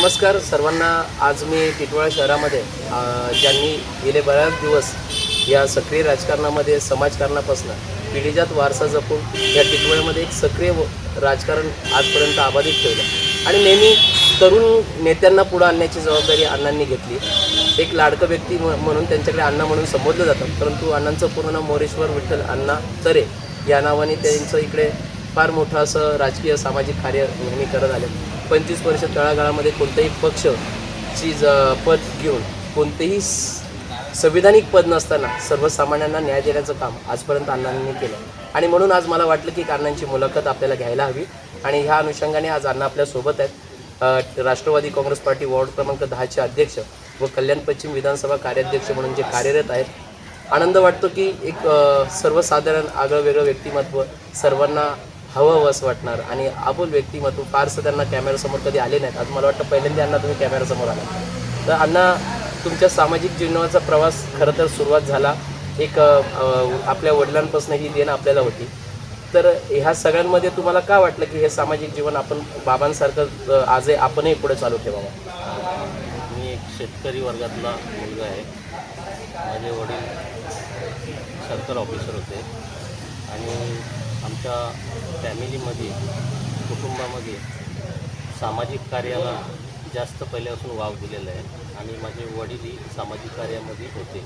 नमस्कार सर्वांना. आज मी टिटवाळा शहरामध्ये ज्यांनी गेले बऱ्याच दिवस या सक्रिय राजकारणामध्ये समाजकारणापासून पिढीजात वारसा जपून या टिटवाळ्यामध्ये एक सक्रिय राजकारण आजपर्यंत अबाधित ठेवलं. आणि नेहमी तरुण नेत्यांना पुढं आणण्याची जबाबदारी अण्णांनी घेतली. एक लाडकं व्यक्ती म्हणून त्यांच्याकडे अण्णा म्हणून संबोधलं जातं. परंतु अण्णांचं पूर्ण नाव मोरेश्वर विठ्ठल अण्णा तरे या नावाने त्यांचं इकडे फार मोठं असं राजकीय सामाजिक कार्य नेहमी करत आले. पंचवीस वर्ष तळागाळामध्ये कोणताही पक्षची ज पद घेऊन कोणतेही संविधानिक पद नसताना सर्वसामान्यांना न्याय देण्याचं काम आजपर्यंत अण्णांनी केलं. आणि म्हणून आज मला वाटलं की अण्णांची मुलाखत आपल्याला घ्यायला हवी. आणि ह्या अनुषंगाने आज अण्णा आपल्यासोबत आहेत. राष्ट्रवादी काँग्रेस पार्टी वॉर्ड क्रमांक दहाचे अध्यक्ष व कल्याण पश्चिम विधानसभा कार्याध्यक्ष म्हणून जे कार्यरत आहेत. आनंद वाटतो की एक सर्वसाधारण आगळं वेगळं व्यक्तिमत्व सर्वांना हवं असं वाटणार. आणि आबोल व्यक्तिमत्व फारसं त्यांना कॅमेऱ्यासमोर कधी आले नाहीत. आज मला वाटतं पहिल्यांदा अण्णा तुम्ही कॅमेऱ्यासमोर आला तर अण्णा तुमच्या सामाजिक जीवनाचा प्रवास खरं तर सुरुवात झाला. एक आपल्या वडिलांपासून ही देण आपल्याला होती. तर ह्या सगळ्यांमध्ये तुम्हाला का वाटलं की हे सामाजिक जीवन आपण बाबांसारखं आजही आपणही पुढे चालू ठेवावं? मी एक शेतकरी वर्गातला मुलगा आहे. माझे वडील सर्कल ऑफिसर होते. आणि आमच्या फॅमिलीमध्ये कुटुंबामध्ये सामाजिक कार्याला जास्त पहिल्यापासून वाव दिलेला आहे आणि माझे वडीलही सामाजिक कार्यामध्ये होते.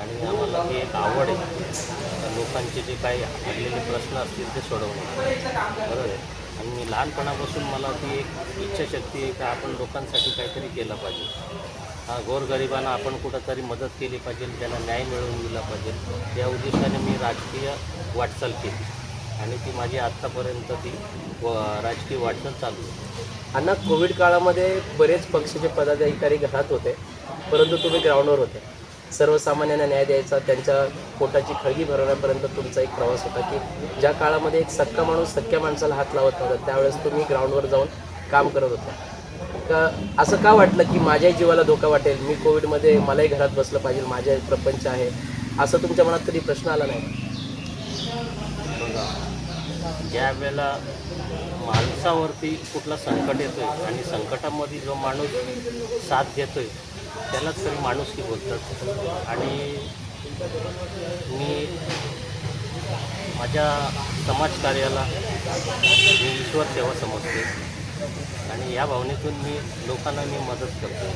आणि आम्हाला ही एक आवड आहे. लोकांचे जे काही आलेले प्रश्न असतील ते सोडवणे. बरोबर आहे? आणि मी लहानपणापासून मला ती एक इच्छाशक्ती आहे का आपण लोकांसाठी काहीतरी केलं पाहिजे. हा गोरगरिबांना आपण कुठंतरी मदत केली पाहिजे त्यांना न्याय मिळवून दिला पाहिजे. या उद्देशाने मी राजकीय वाटचाल केली. आणि ती माझी आत्तापर्यंत ती व राजकीय वाटचाल चालू आहे अण्णा कोविड काळामध्ये बरेच पक्षाचे पदाधिकारी घरात होते परंतु तुम्ही ग्राउंडवर होते. सर्वसामान्यांना न्याय द्यायचा त्यांच्या पोटाची खळगी भरवण्यापर्यंत तुमचा एक प्रवास होता की ज्या काळामध्ये एक सक्का माणूस सख्या माणसाला हात लावत नव्हता त्यावेळेस तुम्ही ग्राउंडवर जाऊन काम करत होता. का असं का वाटलं की माझ्याही जीवाला धोका वाटेल? मी कोविडमध्ये मलाही घरात बसलं पाहिजे माझ्या प्रपंच आहे. असं तुमच्या मनात कधी प्रश्न आला नाही? बघा ज्या वेळेला माणसावरती कुठला संकट येतोय आणि संकटामध्ये जो माणूस साथ देतोय त्यालाच तरी माणुसकी बोलतात. आणि मी माझ्या समाजकार्याला मी ईश्वर सेवा समजते. आणि या भावनेतून मी लोकांना मी मदत करतो.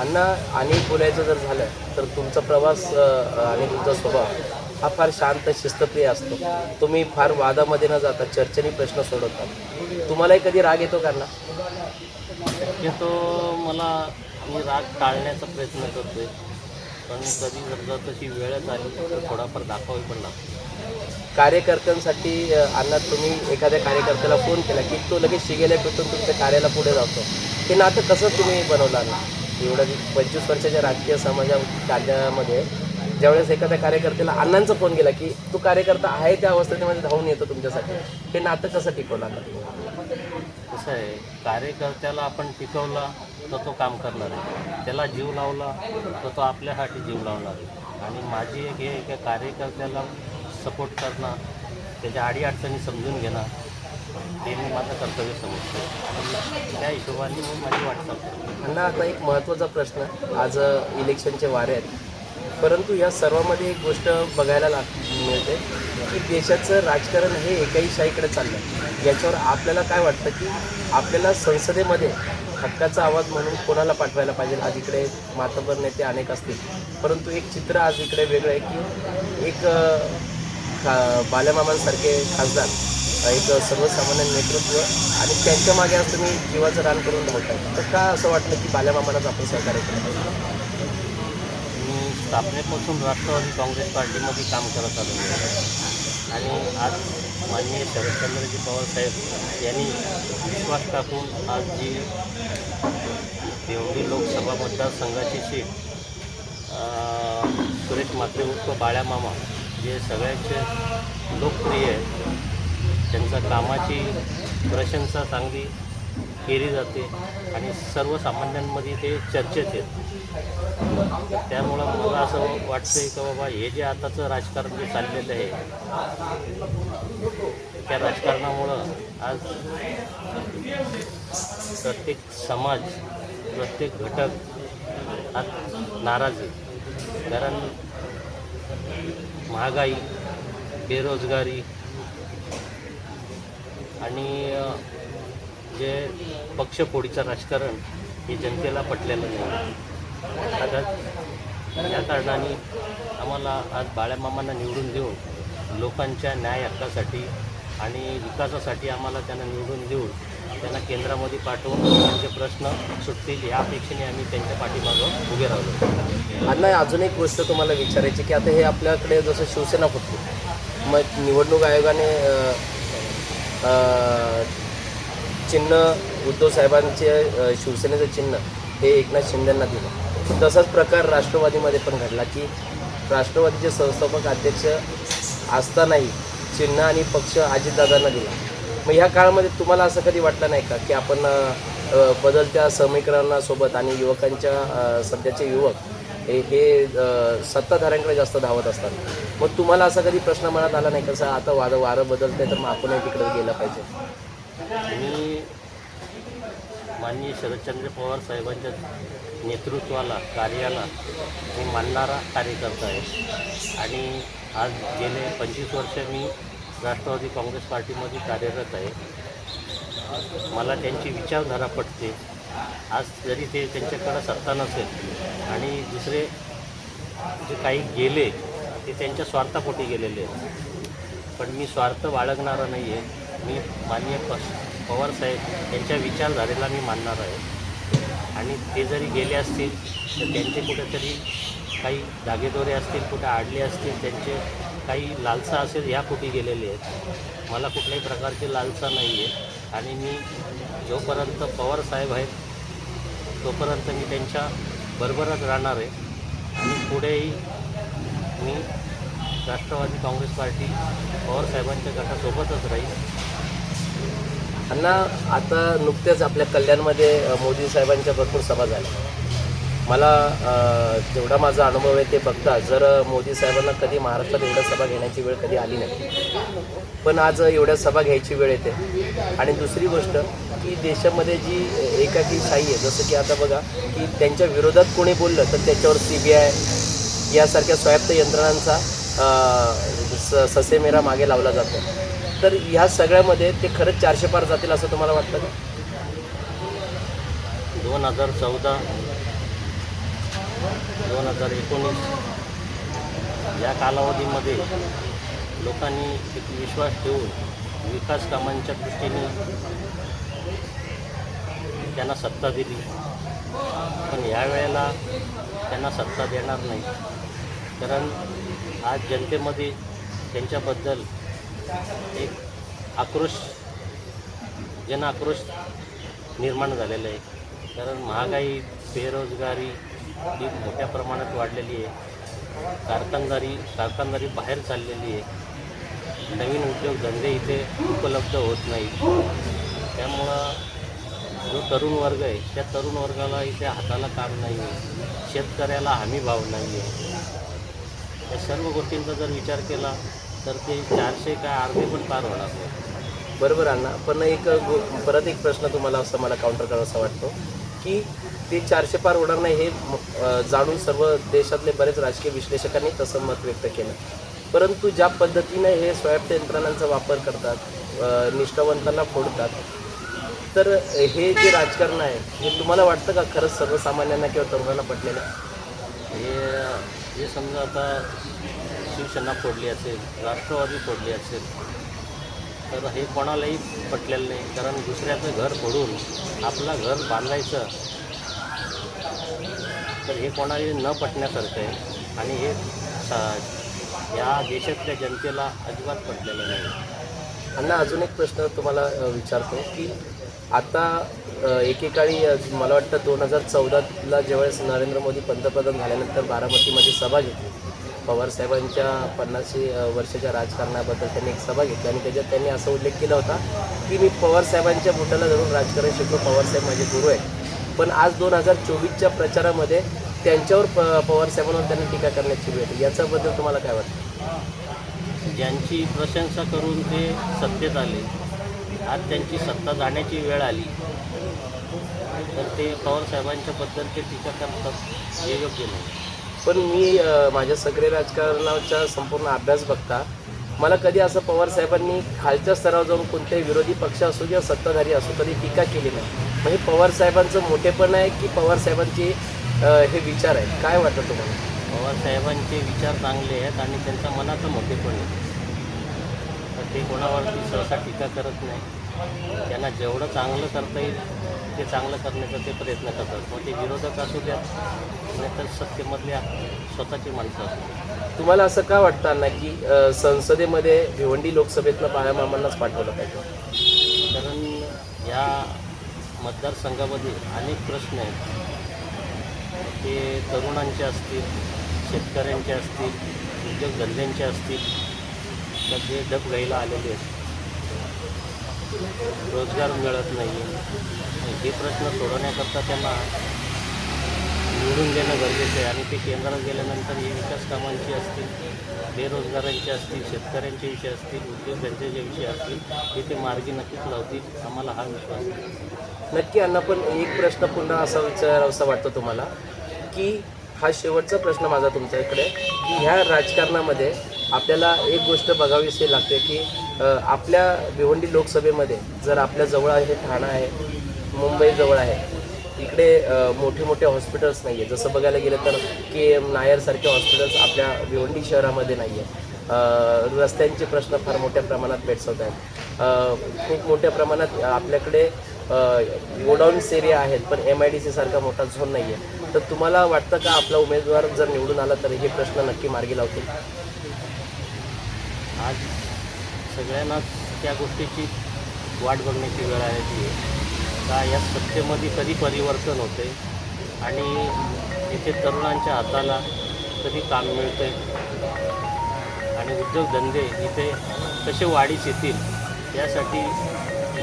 अण्णा आणि बोलायचं जर झालं तर तुमचा प्रवास आणि तुमचा स्वभाव हा फार शांत शिस्तप्रिय असतो. तुम्ही फार वादामध्ये न जाता चर्चेने प्रश्न सोडवतात तुम्हालाही कधी राग येतो का ना येतो मला मी राग टाळण्याचा प्रयत्न करतोय. पण कधी समजा तशी वेळच आली तर थोडाफार दाखवावी पण लागतो कार्यकर्त्यांसाठी अन्नात तुम्ही एखाद्या कार्यकर्त्याला फोन केला की तो लगेच शिगेल्या भेटून तुमच्या कार्याला पुढे जातो. हे नातं कसं तुम्ही बनवलं एवढं पंचवीस वर्षाच्या राजकीय समाजा कार्यामध्ये ज्यावेळेस एखाद्या कार्यकर्त्याला अण्णांचा फोन केला की तो कार्यकर्ता आहे त्या अवस्थेमध्ये धावून येतो तुमच्यासाठी. हे नातं कसं टिकवणार? कसं आहे कार्यकर्त्याला आपण टिकवला तर तो काम करणार आहे. त्याला जीव लावला तर तो आपल्यासाठी जीव लावणार आहे. आणि माझी एक हे आहे की कार्यकर्त्याला सपोर्ट करणं त्याच्या अडीअडचणी समजून घेणं हे मी माझं कर्तव्य समजतो. त्या हिशोबाने मी माझी वाटचाल अण्णा आता एक महत्त्वाचा प्रश्न. आज इलेक्शनचे वारे आहेत. परंतु या सर्वामध्ये एक गोष्ट बघायला लाग मिळते की देशाचं राजकारण हे एकाही शाहीकडे चाललं आहे याच्यावर आपल्याला काय वाटतं की आपल्याला संसदेमध्ये हक्काचा आवाज म्हणून कोणाला पाठवायला पाहिजे? आज इकडे मातबर नेते अनेक असतील. परंतु एक चित्र आज इकडे वेगळं आहे की एक खा बाल्यामामांसारखे खासदार एक सर्वसामान्य नेतृत्व आणि त्यांच्या मागे आज तुम्ही जीवाचं रान करून धावताय तर का असं वाटलं की बाल्यामामालाच आपण सहकार्य केलं पाहिजे? स्थापनेपासून राष्ट्रवादी काँग्रेस पार्टीमध्ये काम करत आलो आणि आज माननीय शरदचंद्रजी पवार साहेब यांनी विश्वास टाकून आज जी देवडी लोकसभा मतदारसंघाची सीट सुरेश म्हात्रे उर्फ बाळ्यामामा जे सगळ्यांचे लोकप्रिय आहेत त्यांच्या कामाची प्रशंसा चांगली केली जाते आणि सर्वसामान्यांमध्ये ते चर्चेत आहेत त्यामुळं मला असं वाटतंय की बाबा हे जे आताचं राजकारण जे चाललेलं आहे त्या राजकारणामुळं आज प्रत्येक समाज प्रत्येक घटक आज नाराज आहे. कारण महागाई बेरोजगारी आणि जे पक्षफोडीचं राजकारण हे जनतेला पटलेलं नाही. आता या कारणाने आम्हाला आज बाळ्यामामांना निवडून देऊन लोकांच्या न्याय हक्कासाठी आणि विकासासाठी आम्हाला त्यांना निवडून देऊन त्यांना केंद्रामध्ये पाठवून त्यांचे प्रश्न सुटतील या अपेक्षेने आम्ही त्यांच्या पाठीमागं उभे राहिलो. अण्णा अजून एक गोष्ट तुम्हाला विचारायची की आता हे आपल्याकडे जसं शिवसेना फुटली मग निवडणूक आयोगाने चिन्ह उद्धव साहेबांचे शिवसेनेचं चिन्ह हे एकनाथ शिंदेंना दिलं. तसाच प्रकार राष्ट्रवादीमध्ये पण घडला की राष्ट्रवादीचे संस्थापक अध्यक्ष असतानाही चिन्ह आणि पक्ष अजितदादांना दिला. मग ह्या काळामध्ये तुम्हाला असं कधी वाटलं नाही का की आपण बदलत्या समीकरणासोबत आणि युवकांच्या सध्याचे युवक हे हे सत्ताधाऱ्यांकडे जास्त धावत असतात? मग तुम्हाला असा कधी प्रश्न मनात आला नाही कसं आता वारं वारं बदलतंय तर मग आपणही तिकडे गेलं पाहिजे मी माननीय शरदचंद्र पवार साहेबांच्या नेतृत्वाला कार्याला मी मानणारा कार्यकर्ता आहे. आणि आज गेले पंचवीस वर्ष मी राष्ट्रवादी काँग्रेस पार्टीमध्ये कार्यरत आहे. मला त्यांची विचारधारा पटते. आज जरी ते त्यांच्याकडं सत्ता नसेल आणि दुसरे जे काही गेले ते त्यांच्या स्वार्थापोटी गेलेले आहेत. पण मी स्वार्थ बाळगणारा नाही आहे मी माननीय प पवारसाहेब यांच्या विचारधारेला मी मानणार आहे. आणि ते जरी गेले असतील तर त्यांचे कुठेतरी काही धागेदोरे असतील कुठे आडले असतील त्यांचे काही लालसा असेल ह्या कुठे गेलेले आहेत. मला कुठल्याही प्रकारची लालसा नाही आहे. आणि मी जोपर्यंत पवारसाहेब आहेत तोपर्यंत मी त्यांच्या बरोबरच राहणार आहे. आणि पुढेही मी राष्ट्रवादी काँग्रेस पार्टी पवारसाहेबांच्या गटासोबतच राहील अण्णा आता नुकत्याच आपल्या कल्याणमध्ये मोदी साहेबांच्या भरपूर सभा झाल्या. मला जेवढा माझा अनुभव आहे ते बघता जर मोदी साहेबांना कधी महाराष्ट्रात एवढ्या सभा घेण्याची वेळ कधी आली नाही. पण आज एवढ्या सभा घ्यायची वेळ येते. आणि दुसरी गोष्ट की देशामध्ये जी एकाकी शाही आहे जसं की आता बघा की त्यांच्या विरोधात कोणी बोललं तर त्याच्यावर सी बी आय यासारख्या स्वायत्त यंत्रणांचा स ससेमेरा मागे लावला जातो. तर ह्या सगळ्यामध्ये ते खरंच चारशे पार जातील असं तुम्हाला वाटतं का? दोन हजार चौदा दोन हजार एकोणीस या कालावधीमध्ये लोकांनी एक विश्वास ठेवून विकास कामांच्या दृष्टीने त्यांना सत्ता दिली. पण यावेळेला त्यांना सत्ता देणार नाही. कारण आज जनतेमध्ये त्यांच्याबद्दल एक आक्रोश जन आक्रोश निर्माण झालेला आहे. कारण महागाई बेरोजगारी ही मोठ्या प्रमाणात वाढलेली आहे. कारखानदारी कारखानदारी बाहेर चाललेली आहे. नवीन उद्योगधंदे इथे उपलब्ध होत नाहीत त्यामुळं जो तरुण वर्ग आहे त्या तरुण वर्गाला इथे हाताला काम नाही आहे. शेतकऱ्याला हमी भाव नाही आहे. या सर्व गोष्टींचा जर विचार केला तर ते चारशे काय अर्धे पण पार होणार नाही. बरोबर अण्णा. पण एक गो परत एक प्रश्न तुम्हाला असं मला काउंटर करावासा वाटतो की ते चारशे पार होणार नाही हे जाणून सर्व देशातले बरेच राजकीय विश्लेषकांनी तसं मत व्यक्त केलं. परंतु ज्या पद्धतीने हे स्वायत्त यंत्रणांचा वापर करतात निष्ठावंतांना फोडतात तर हे जे राजकारण आहे हे तुम्हाला वाटतं का खरंच सर्वसामान्यांना किंवा तरुणांना पटलेलं हे हे समजा आता शिवसेना फोडली असेल राष्ट्रवादी फोडली असेल तर हे कोणालाही पटलेलं नाही. कारण दुसऱ्याचं घर फोडून आपलं घर बांधायचं तर हे कोणालाही न पटण्यासारखं आहे. आणि हे या देशातल्या जनतेला अजिबात पटलेलं नाही. अण्णा अजून एक प्रश्न तुम्हाला विचारतो की आता एकेकाळी मला वाटतं दोन हजार चौदाला ज्यावेळेस नरेंद्र मोदी पंतप्रधान झाल्यानंतर बारामतीमध्ये सभा घेतली. पवारसाहेबांच्या पन्नासशे वर्षाच्या राजकारणाबद्दल त्यांनी एक सभा घेतली आणि त्याच्यात त्यांनी असा उल्लेख केला होता की मी पवारसाहेबांच्या बोटाला धरून राजकारण शिकलो पवारसाहेब माझे गुरु आहेत. पण आज दोन हजार चोवीसच्या प्रचारामध्ये त्यांच्यावर प पवारसाहेबांवर त्यांनी टीका करण्याची वेळ याच्याबद्दल तुम्हाला काय वाटतं? ज्यांची प्रशंसा करून ते सत्तेत आले. आज त्यांची सत्ता जाण्याची वेळ आली. तर ते पवारसाहेबांच्याबद्दल ते टीका करतात हे योग्य नाही. पण मी माझ्या सक्रिय राजकारणाचा संपूर्ण अभ्यास बघता मला कधी असं पवार साहेबांनी खालच्या स्तरावर जाऊन कोणत्याही विरोधी पक्ष असो किंवा सत्ताधारी असो कधी टीका केली नाही. म्हणजे पवार साहेबांचं मोठेपण आहे की पवार साहेबांचे हे विचार आहेत? काय वाटतं तुम्हाला? पवार साहेबांचे विचार चांगले आहेत आणि त्यांच्या मनाचं मोठेपण आहे. तर ते कोणावरती सहसा टीका करत नाही. त्यांना जेवढं चांगलं करता येईल ते चांगलं करण्याचा ते प्रयत्न करतात. मग ते विरोधक असू द्या नाहीतर सत्तेमधल्या स्वतःची माणसं असू तुम्हाला असं का वाटतं ना की अ, संसदेमध्ये भिवंडी लोकसभेतनं बाळामामांनाच पाठवलं पाहिजे? कारण या मतदारसंघामध्ये अनेक प्रश्न आहेत. ते तरुणांचे असतील शेतकऱ्यांचे असतील उद्योगधंद्यांचे असतील तर जे डब घ्यायला आलेले आहेत. रोजगार मिळत नाही. हे प्रश्न सोडवण्याकरता त्यांना निवडून देणं गरजेचं आहे. आणि ते केंद्रात गेल्यानंतर हे विकास कामांची असतील बेरोजगारांचे असतील शेतकऱ्यांचे विषय असतील उद्योगधंद्याचे विषय असतील हे ते मार्गी नक्कीच लावतील. आम्हाला हा विश्वास आहे. नक्की अण्णा पण एक प्रश्न पुन्हा असा विचारावासा वाटतो तुम्हाला की हा शेवटचा प्रश्न माझा तुमच्या इकडे की ह्या राजकारणामध्ये आपल्याला एक गोष्ट बघावीशी लागते की आपल्या भिवंडी लोकसभेमध्ये जर आपल्या जवळ आहे ठाणा आहे मुंबईजवळ आहे इकडे मोठे मोठे हॉस्पिटल्स नाही आहे जसं बघायला गेलं तर के एम नायरसारखे हॉस्पिटल्स आपल्या भिवंडी शहरामध्ये नाही आहे रस्त्यांचे प्रश्न फार मोठ्या प्रमाणात भेडसवत आहेत. खूप मोठ्या प्रमाणात आपल्याकडे गोडाऊन्स एरिया आहेत पण एम आय डी सीसारखा मोठा झोन नाही आहे तर तुम्हाला वाटतं का आपला उमेदवार जर निवडून आला तर हे प्रश्न नक्की मार्गी लावतील? आज सगळ्यांनाच त्या गोष्टीची वाट बघण्याची वेळ आलेली आहे. का या सत्तेमध्ये कधी परिवर्तन होते आणि इथे तरुणांच्या हाताला कधी काम मिळते आणि उद्योगधंदे इथे कसे वाढीस येतील यासाठी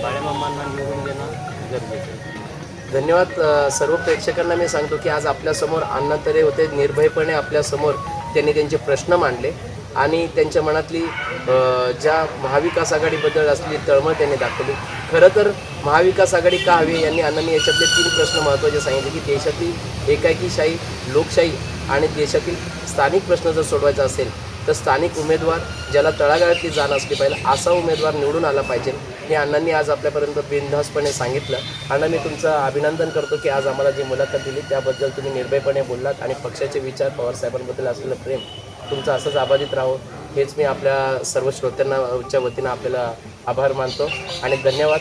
बाळेमामांना निवडून देणं गरजेचं आहे. धन्यवाद सर्व प्रेक्षकांना मी सांगतो की आज आपल्यासमोर अण्णा तरे होते. निर्भयपणे आपल्यासमोर त्यांनी त्यांचे प्रश्न मांडले. आणि त्यांच्या मनातली ज्या महाविकास आघाडीबद्दल असलेली तळमळ त्यांनी दाखवली. खरं तर महाविकास आघाडी का हवी यांनी अण्णांनी याच्यातले तीन प्रश्न महत्त्वाचे सांगितले की देशातील एकाकीशाही लोकशाही आणि देशातील स्थानिक प्रश्न जर सोडवायचा असेल तर स्थानिक उमेदवार ज्याला तळागाळातली जाण असली पाहिजे असा उमेदवार निवडून आला पाहिजे. हे अण्णांनी आज आपल्यापर्यंत बिनधासपणे सांगितलं. अण्णा मी तुमचं अभिनंदन करतो की आज आम्हाला जी मुलाखत दिली त्याबद्दल तुम्ही निर्भयपणे बोललात आणि पक्षाचे विचार पवारसाहेबांबद्दल असलेलं प्रेम तुमचं असंच आबाधित राहो. हेच मी आपल्या सर्व श्रोत्यांना च्या वतीनं आपल्याला आभार मानतो. आणि धन्यवाद.